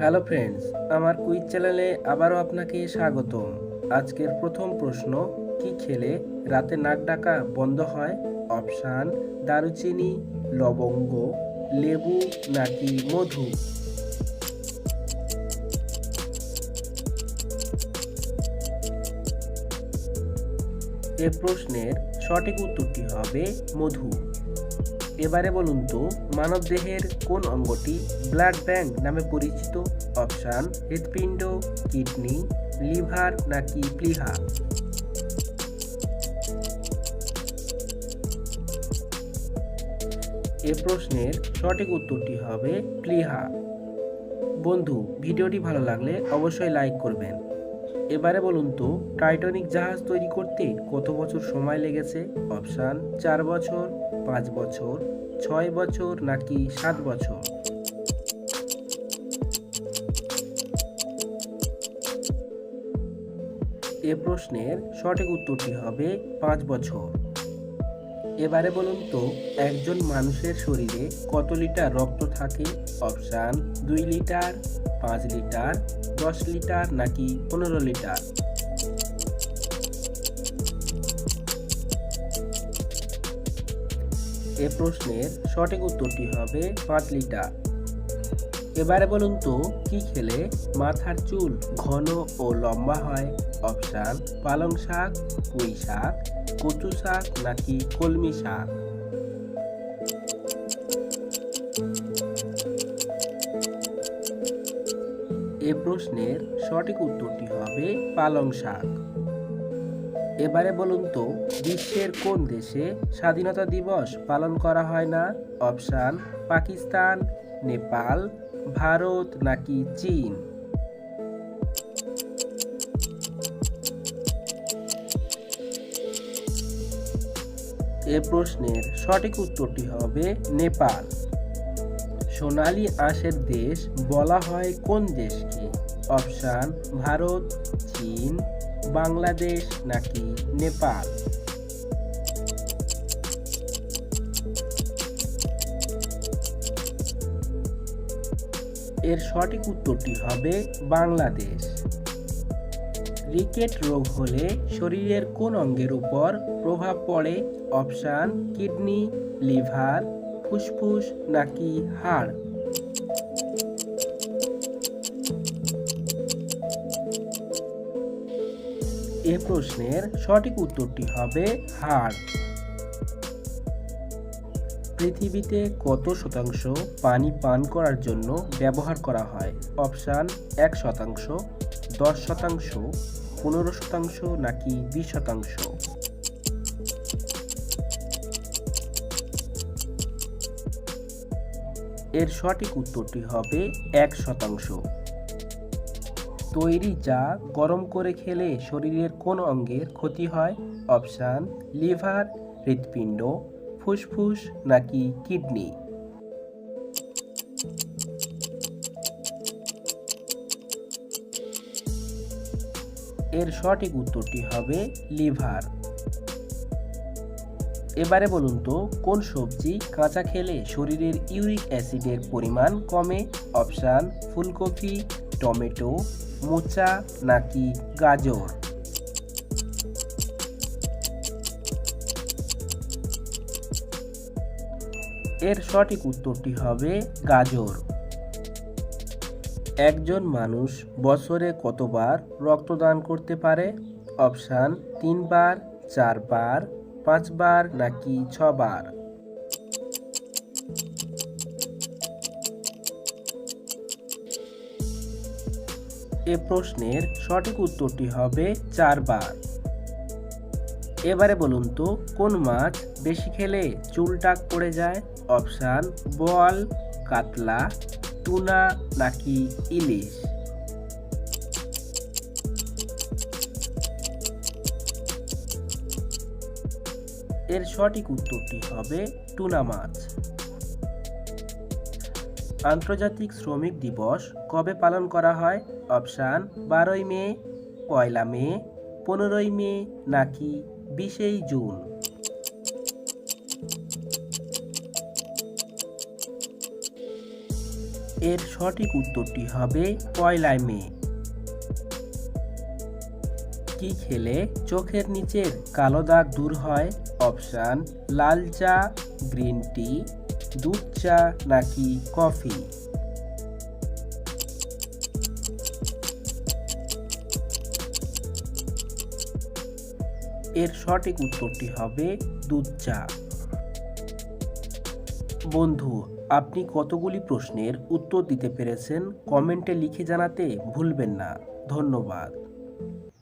Hello friends আমার quiz চ্যানেলে আবারও আপনাকে স্বাগতম। আজকের প্রথম প্রশ্ন, কি খেলে রাতে নাক ডাকা বন্ধ হয়? অপশান, দারুচিনি, লবঙ্গ, লেবু নাকি মধু? এ প্রশ্নের সঠিক উত্তরটি হবে মধু। এবারে বলুন তো মানবদেহের কোন অঙ্গটি ব্লাড ব্যাংক নামে পরিচিত? অপশান, হৃৎপিণ্ড, কিডনি, লিভার নাকি প্লিহা? এ প্রশ্নের সঠিক উত্তরটি হবে প্লিহা। বন্ধু, ভিডিওটি ভালো লাগলে অবশ্যই লাইক করবেন। এবারে বলুন তো, টাইটানিক জাহাজ তৈরি করতে কত বছর সময় লেগেছে? অপশান, চার বছর, পাঁচ বছর, ছয় বছর নাকি সাত বছর? এ প্রশ্নের সঠিক উত্তরটি হবে পাঁচ বছর। এবারে বলুন তো, একজন মানুষের শরীরে কত লিটার রক্ত থাকে? অপশান, দুই লিটার, পাঁচ লিটার, দশ লিটার নাকি পনেরো লিটার? এ প্রশ্নের সঠিক উত্তরটি হবে পাঁচ লিটার। এবারে বলুন তো, কি খেলে মাথার চুল ঘন ও লম্বা হয়? অপশান, পালং শাক, পুঁই শাক, কচু শাক নাকি কলমি শাক? এ প্রশ্নের সঠিক উত্তরটি হবে পালং শাক। এবারে বলুন তো, বিশ্বের কোন দেশে স্বাধীনতা দিবস পালন করা হয় না? অপশান, পাকিস্তান, নেপাল ভারত নাকি চীন? এ প্রশ্নের সঠিক উত্তরটি হবে নেপাল। সোনালী আঁশের দেশ বলা হয় কোন দেশকে? অপশান ভারত, চীন, বাংলাদেশ নাকি নেপাল? এর সঠিক উত্তরটি হবে বাংলাদেশ। রিকেট রোগ হলে শরীরের কোন অঙ্গের উপর প্রভাব পড়ে? অপশান কিডনি লিভার ফুসফুস নাকি হাড়? এ প্রশ্নের সঠিক উত্তরটি হবে হাড়। পৃথিবীতে কত শতাংশ পানি পান করার জন্য ব্যবহার করা হয়? অপশান, এক শতাংশ, দশ শতাংশ, পনেরো শতাংশ নাকি বিশ শতাংশ? এর সঠিক উত্তরটি হবে এক শতাংশ। তৈরি চা গরম করে খেলে শরীরের কোন অঙ্গের ক্ষতি হয়? অপশান, লিভার, হৃৎপিণ্ড। ফুসফুস নাকি কিডনি? এর সঠিক উত্তরটি হবে লিভার। এবারে বলুন তো, কোন সবজি কাঁচা খেলে শরীরের ইউরিক অ্যাসিডের পরিমাণ কমে? অপশান, ফুলকপি, টমেটো, মোচা নাকি গাজর? এর সঠিক উত্তরটি হবে গাজর। একজন মানুষ বছরে কতবার রক্তদান করতে পারে? অপশান, তিনবার, চারবার, পাঁচবার নাকি ছবার? এ প্রশ্নের সঠিক উত্তরটি হবে চারবার। এবারে বলুন তো, কোন মাছ বেশি খেলে চুল টাক পড়ে যায়? অপশান, বল, কাতলা, টুনা নাকি ইলিশ? এর সঠিক উত্তরটি হবে টুনা মাছ। আন্তর্জাতিক শ্রমিক দিবস কবে পালন করা হয়? অপশান, বারোই মে, পয়লা মে, পনেরোই মে নাকি বিশেই জুন। এর সঠিক উত্তরটি হবে পয়লায় মে। কি খেলে চোখের নিচের কালো দাগ দূর হয়? অপশান, লাল চা, গ্রিন টি, দুধ চা নাকি কফি? এর সঠিক উত্তরটি হবে দুধ চা বন্ধু, আপনি কতগুলি প্রশ্নের উত্তর দিতে পেরেছেন কমেন্টে লিখে জানাতে ভুলবেন না। ধন্যবাদ।